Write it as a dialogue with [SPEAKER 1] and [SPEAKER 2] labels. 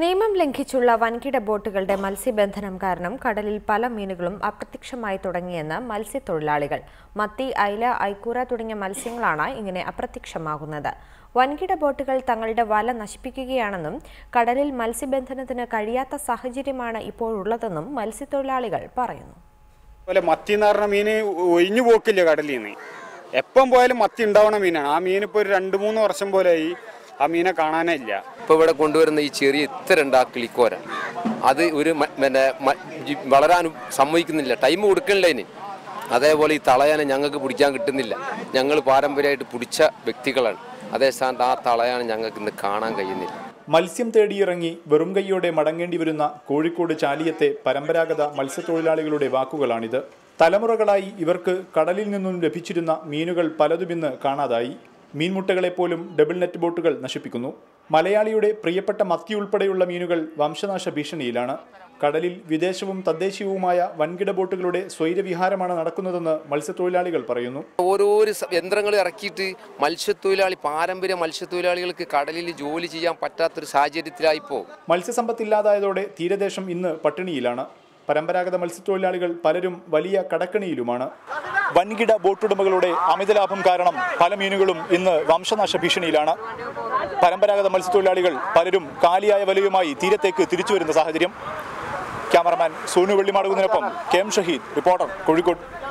[SPEAKER 1] നിയമം ലംഘിച്ചുള്ള വൻകിട ബോട്ടുകളുടെ മത്സ്യബന്ധനം കാരണം കടലിൽ പല മീനുകളും അപ്രത്യക്ഷമായി തുടങ്ങിയെന്ന് മത്സ്യത്തൊഴിലാളികൾ. മത്തി അയില ഐക്കൂറ തുടങ്ങിയ മത്സ്യങ്ങളാണ് ഇങ്ങനെ അപ്രത്യക്ഷമാകുന്നത്. വൻകിട ബോട്ടുകൾ തങ്ങളുടെ വല നശിപ്പിക്കുകയാണെന്നും കടലിൽ മത്സ്യബന്ധനത്തിന് കഴിയാത്ത സാഹചര്യമാണ് ഇപ്പോഴുള്ളതെന്നും മത്സ്യത്തൊഴിലാളികൾ പറയുന്നു.
[SPEAKER 2] മീന് ഒഴിഞ്ഞു പോക്കില്ല കടലിൽ നിന്ന്? എപ്പം പോയാലും മത്തി ഉണ്ടാവണ മീനാണ്. ആ മീൻ ഇപ്പോൾ ഒരു രണ്ട് മൂന്ന് വർഷം പോലെയായി. ആ മീനെ കാണാനേ ഇല്ല.
[SPEAKER 3] ഇപ്പോൾ ഇവിടെ കൊണ്ടുവരുന്ന ഈ ചെറിയ ഇത്ര ഉണ്ട് ആ കിളിക്കോര അത് ഒരു പിന്നെ വളരാൻ സമ്മതിക്കുന്നില്ല. ടൈം കൊടുക്കണില്ല അതിന് അതേപോലെ ഈ തളയാനെ ഞങ്ങൾക്ക് പിടിക്കാൻ കിട്ടുന്നില്ല. ഞങ്ങൾ പാരമ്പര്യമായിട്ട് പിടിച്ച വ്യക്തികളാണ്. അതേ സ്ഥാനത്ത് ആ തളയാനെ ഞങ്ങൾക്ക് ഇന്ന് കാണാൻ കഴിയുന്നില്ല.
[SPEAKER 4] മത്സ്യം തേടിയിറങ്ങി വെറും കൈയോടെ മടങ്ങേണ്ടി വരുന്ന കോഴിക്കോട് ചാലിയത്തെ പരമ്പരാഗത മത്സ്യത്തൊഴിലാളികളുടെ വാക്കുകളാണിത്. തലമുറകളായി ഇവർക്ക് കടലിൽ നിന്നും ലഭിച്ചിരുന്ന മീനുകൾ പലതുമിന്ന് കാണാതായി. മീൻമുട്ടകളെപ്പോലും ഡബിൾ നെറ്റ് ബോട്ടുകൾ നശിപ്പിക്കുന്നു. മലയാളിയുടെ പ്രിയപ്പെട്ട മത്തി ഉൾപ്പെടെയുള്ള മീനുകൾ വംശനാശ ഭീഷണിയിലാണ്. കടലിൽ വിദേശവും തദ്ദേശീയവുമായ വൻകിട ബോട്ടുകളുടെ സ്വൈരവിഹാരമാണ് നടക്കുന്നതെന്ന് മത്സ്യത്തൊഴിലാളികൾ പറയുന്നു.
[SPEAKER 3] ഓരോരോ യന്ത്രങ്ങൾ ഇറക്കിയിട്ട് മത്സ്യത്തൊഴിലാളി പാരമ്പര്യ മത്സ്യത്തൊഴിലാളികൾക്ക് കടലിൽ ജോലി ചെയ്യാൻ പറ്റാത്തൊരു സാഹചര്യത്തിലായിപ്പോ.
[SPEAKER 4] മത്സ്യസമ്പത്ത് ഇല്ലാതായതോടെ തീരദേശം ഇന്ന് പട്ടിണിയിലാണ്. പരമ്പരാഗത മത്സ്യത്തൊഴിലാളികൾ പലരും വലിയ കടക്കണിയിലുമാണ്. വൻകിട ബോട്ടുടമകളുടെ അമിതലാഭം കാരണം പല മീനുകളും ഇന്ന് വംശനാശ ഭീഷണിയിലാണ്. പരമ്പരാഗത മത്സ്യത്തൊഴിലാളികൾ പലരും കാലിയായ വലയുമായി തീരത്തേക്ക് തിരിച്ചു വരുന്ന സാഹചര്യം. Cameraman Sonu വെള്ളിമാടുകുന്നതിനൊപ്പം K M Shaheed reporter Kozhikode.